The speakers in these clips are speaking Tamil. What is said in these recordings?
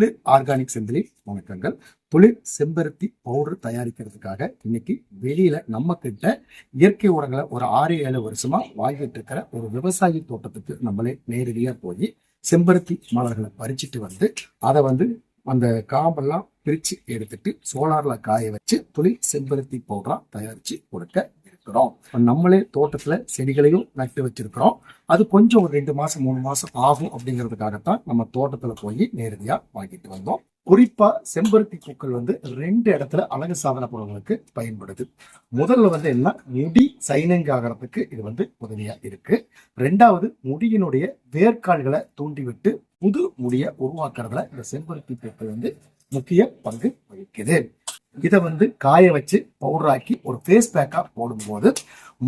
குளிர் ஆர்கானிக் செந்திலி வணக்கங்கள். துளிர் செம்பருத்தி பவுடர் தயாரிக்கிறதுக்காக இன்னைக்கு வெளியில நம்ம கிட்ட இயற்கை உரங்களை ஒரு ஆறு ஏழு வருஷமா வாங்கிட்டு இருக்கிற ஒரு விவசாயி தோட்டத்துக்கு நம்மளே நேரடியா போய் செம்பருத்தி மலர்களை பறிச்சுட்டு வந்து அதை வந்து அந்த காம்பெல்லாம் பிரிச்சு எடுத்துட்டு சோலார்ல காய வச்சு துளிர் செம்பருத்தி பவுடரா தயாரிச்சு கொடுக்க இருக்கிறோம் நம்மளே தோட்டத்துல செடிகளையும் நட்டு வச்சிருக்கிறோம். அது கொஞ்சம் ஒரு ரெண்டு மாசம் மூணு மாசம் ஆகும் அப்படிங்கிறதுக்காகத்தான் நம்ம தோட்டத்துல போய் நேரடியா வாங்கிட்டு வந்தோம். குறிப்பா செம்பருத்தி பூக்கள் வந்து ரெண்டு இடத்துல அழகு சாதன பொருள்களுக்கு பயன்படுது. முதல்ல வந்து என்ன முடி சைனிங் ஆகிறதுக்கு இது வந்து உதவியா இருக்கு. ரெண்டாவது முடியினுடைய வேர்க்கால்களை தூண்டிவிட்டு புது முடியை உருவாக்குறதுல இந்த செம்பருத்தி பூக்கள் வந்து முக்கிய பங்கு வகிக்குது. இதை வந்து காய வச்சு பவுடராக்கி ஒரு ஃபேஸ் பேக்காக போடும்போது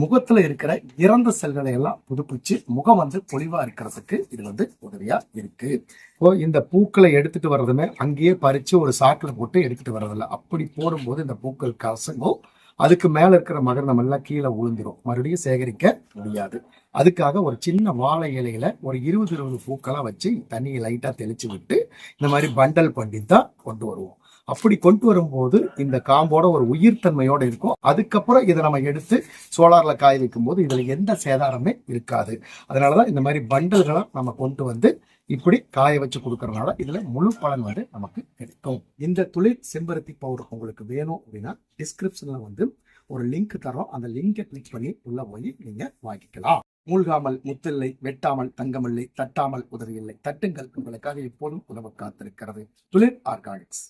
முகத்தில் இருக்கிற இறந்த செல்களை எல்லாம் புதுப்பிச்சு முகம் வந்து பொலிவாக இருக்கிறதுக்கு இது வந்து உதவியாக இருக்கு. இப்போ இந்த பூக்களை எடுத்துட்டு வர்றதுமே அங்கேயே பறித்து ஒரு சாக்கில் போட்டு எடுத்துட்டு வர்றதில்ல. அப்படி போடும்போது இந்த பூக்கள் கசங்கும் அதுக்கு மேலே இருக்கிற மகரம் எல்லாம் கீழே விழுந்துடும் மறுபடியும் சேகரிக்க முடியாது. அதுக்காக ஒரு சின்ன வாழை இலையில ஒரு இருபது இருபது பூக்களாக வச்சு தண்ணியை லைட்டாக தெளிச்சு விட்டு இந்த மாதிரி பண்டல் பண்ணி தான் கொண்டு வருவோம். அப்படி கொண்டு வரும்போது இந்த காம்போட ஒரு உயிர்த்தன்மையோட இருக்கும். அதுக்கப்புறம் இதை நம்ம எடுத்து சோலார்ல காய வைக்கும் போது இதுல எந்த சேதாரமே இருக்காது. அதனாலதான் இந்த மாதிரி பண்டல்களை நம்ம கொண்டு வந்து இப்படி காய வச்சு கொடுக்கறதுனால இதுல முழு பலன் வந்து நமக்கு கிடைக்கும். இந்த துளிர் செம்பருத்தி பவுடர் உங்களுக்கு வேணும் அப்படின்னா டிஸ்கிரிப்ஷன்ல வந்து ஒரு லிங்க் தரோம். அந்த லிங்கை கிளிக் பண்ணி உள்ள போய் நீங்க வாங்கிக்கலாம். மூழ்காமல் முத்தில்லை வெட்டாமல் தங்கமில்லை தட்டாமல் உதவியில்லை. தட்டுங்கள் உங்களுக்காக எப்போதும் உதவ காத்திருக்கிறது. துளிர் ஆர்கானிக்ஸ்.